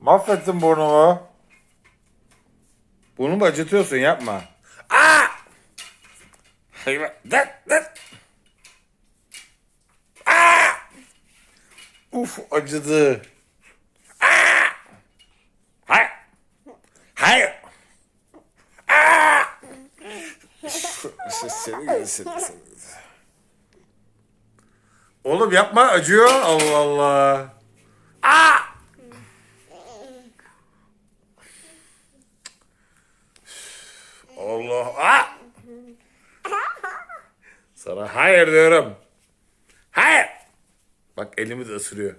Mahvettin burnumu. Burnumu acıtıyorsun yapma. Aa! Hayvan. Dıt dıt. Aa! Uf acıdı. Aa! Hayır. Hayır. Aa! Seni seni. Oğlum yapma acıyor. Allah Allah. Aa! Allah. Aa! Sana hayır diyorum. Hayır. Bak elimi de ısırıyor.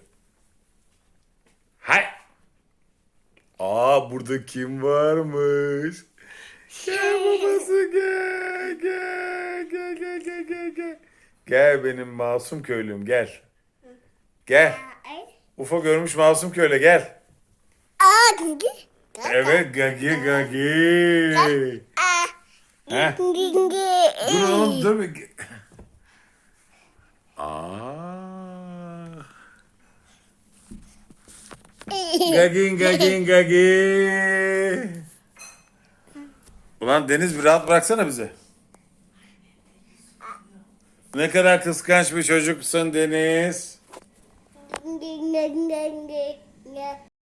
Hayır. Aa burada kim varmış? Gel babası gel gel gel gel gel gel gel. Gel benim masum köylüm gel. Gel. Ufa görmüş masum köyle gel. Aa, gigi. Evet gagi gagi. Gigi. Dur oğlum dur. Aa. Gagin gagin gagi. Ulan Deniz bir rahat bıraksana bizi. Ne kadar kıskanç bir çocuksun Deniz.